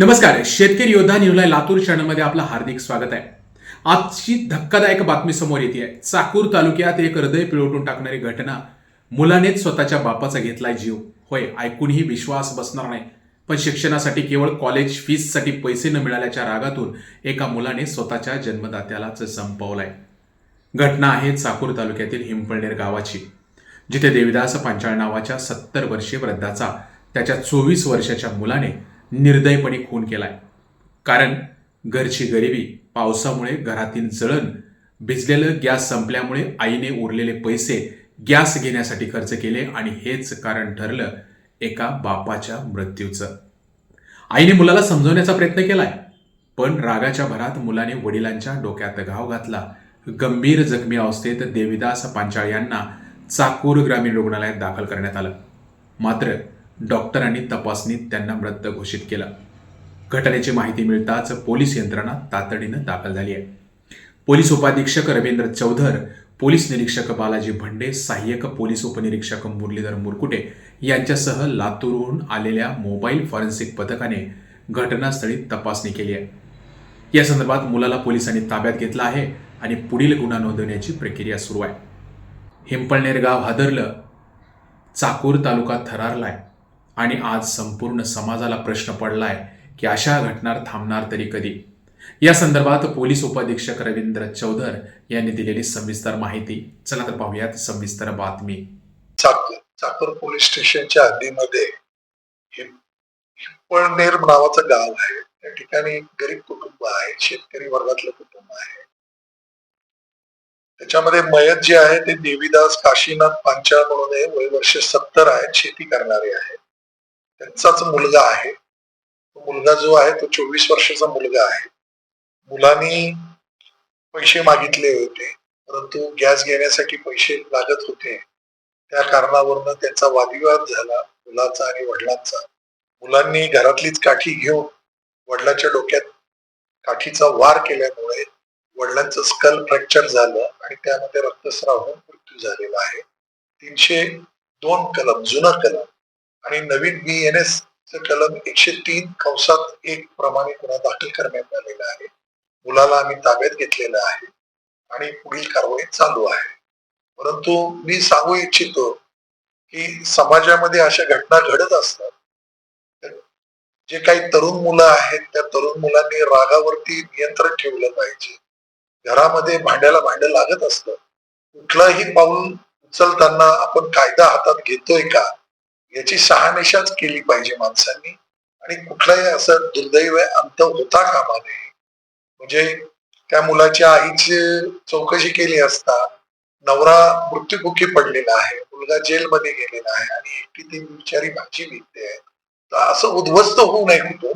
नमस्कार. शेतकरी योद्धा न्यूजला लातूर चॅनलमध्ये आपलं हार्दिक स्वागत आहे. आजची धक्कादायक बातमी समोर येते आहे. चाकूर तालुक्यात एक हृदय पिळवटून टाकणारी घटना. मुलानेच स्वतःच्या बापाचा घेतलाय जीव. होय ऐकूनही विश्वास बसणार नाही. पण शिक्षणासाठी केवळ कॉलेज फीससाठी पैसे न मिळाल्याच्या रागातून एका मुलाने स्वतःच्या जन्मदात्यालाच संपवलाय. घटना आहे चाकूर तालुक्यातील हिंपळनेर गावाची. जिथे देविदास पांचाळ नावाच्या सत्तर वर्षीय वृद्धाचा त्याच्या चोवीस वर्षाच्या मुलाने निर्दयपणे खून केलाय. कारण घरची गरिबी पावसामुळे घरातील जळण भिजलेलं गॅस संपल्यामुळे आईने उरलेले पैसे गॅस घेण्यासाठी खर्च केले आणि हेच कारण ठरलं एका बापाच्या मृत्यूचं. आईने मुलाला समजवण्याचा प्रयत्न केलाय पण रागाच्या भरात मुलाने वडिलांच्या डोक्यात घाव घातला. गंभीर जखमी अवस्थेत देविदास पांचाळ यांना चाकूर ग्रामीण रुग्णालयात दाखल करण्यात आलं. मात्र डॉक्टरांनी तपासणीत त्यांना मृत घोषित केलं. घटनेची माहिती मिळताच पोलीस यंत्रणा तातडीनं दाखल झाली आहे. पोलीस उपाधीक्षक रवींद्र चौधर पोलीस निरीक्षक बालाजी भंडे सहाय्यक पोलीस उपनिरीक्षक मुरलीधर मुरकुटे यांच्यासह लातूरहून आलेल्या मोबाईल फॉरेन्सिक पथकाने घटनास्थळी तपासणी केली आहे. या संदर्भात मुलाला पोलिसांनी ताब्यात घेतलं आहे आणि पुढील गुन्हा नोंदवण्याची प्रक्रिया सुरू आहे. हिंपळनेर गाव हादरलं. चाकूर तालुका थरारला आहे. आणि आज संपूर्ण समाजाला प्रश्न पडलाय की अशा घटना थांबणार तरी कधी? या संदर्भात पोलीस उपाधीक्षक रवींद्र चौधर यांनी दिलेली सविस्तर माहिती. चला तर पाहूयात सविस्तर बातमी. चाकूर पोलीस स्टेशनच्या हद्दीमध्ये हिप्पळनेर नावाचं गाव आहे. त्या ठिकाणी एक गरीब कुटुंब आहे. शेतकरी वर्गातलं कुटुंब आहे. त्याच्यामध्ये मयत जे आहे ते देवीदास काशीनाथ पांचाळ म्हणून आहे वय वर्ष सत्तर आहेत. शेती करणारे आहे त्यांचाच मुलगा आहे. तो मुलगा जो आहे तो चोवीस वर्षाचा मुलगा आहे. मुलांनी पैसे मागितले होते परंतु गॅस घेण्यासाठी पैसे लागत होते. त्या कारणावरनं त्यांचा वादविवाद झाला मुलाचा आणि वडिलांचा. मुलांनी घरातलीच काठी घेऊन वडिलांच्या डोक्यात काठीचा वार केल्यामुळे वडिलांचं स्कल फ्रॅक्चर झालं आणि त्यामध्ये रक्तस्राव होऊन मृत्यू झालेला आहे. तीनशे दोन कलम जुनं कलम. आणि नवीन बी एन एस कलम एकशे तीन कंसात एक प्रमाणे गुन्हा दाखल करण्यात आलेला आहे. मुलाला आम्ही ताब्यात घेतलेलं आहे आणि पुढील कारवाई चालू आहे. परंतु मी सांगू इच्छितो की समाजामध्ये अशा घटना घडत असतात. जे काही तरुण मुलं आहेत त्या तरुण मुलांनी रागावरती नियंत्रण ठेवलं पाहिजे. घरामध्ये भांड्याला भांड लागत असत. कुठलंही पाऊल उचलताना आपण कायदा हातात घेतोय का? याची शहानिशाच केली पाहिजे माणसांनी. आणि कुठलाही असं दुर्दैव अंत होता कामा नये. म्हणजे त्या मुलाच्या आईची चौकशी केली असता नवरा मृत्युमुखी पडलेला आहे मुलगा जेलमध्ये गेलेला आहे आणि एकटी ती बिचारी भाजी विकते आहे. तर असं उद्ध्वस्त होऊ नये कुठून?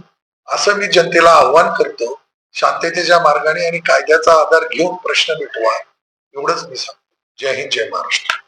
असं मी जनतेला आव्हान करतो. शांततेच्या मार्गाने आणि कायद्याचा आधार घेऊन प्रश्न मिटवा एवढंच मी सांगतो. जय हिंद जय महाराष्ट्र.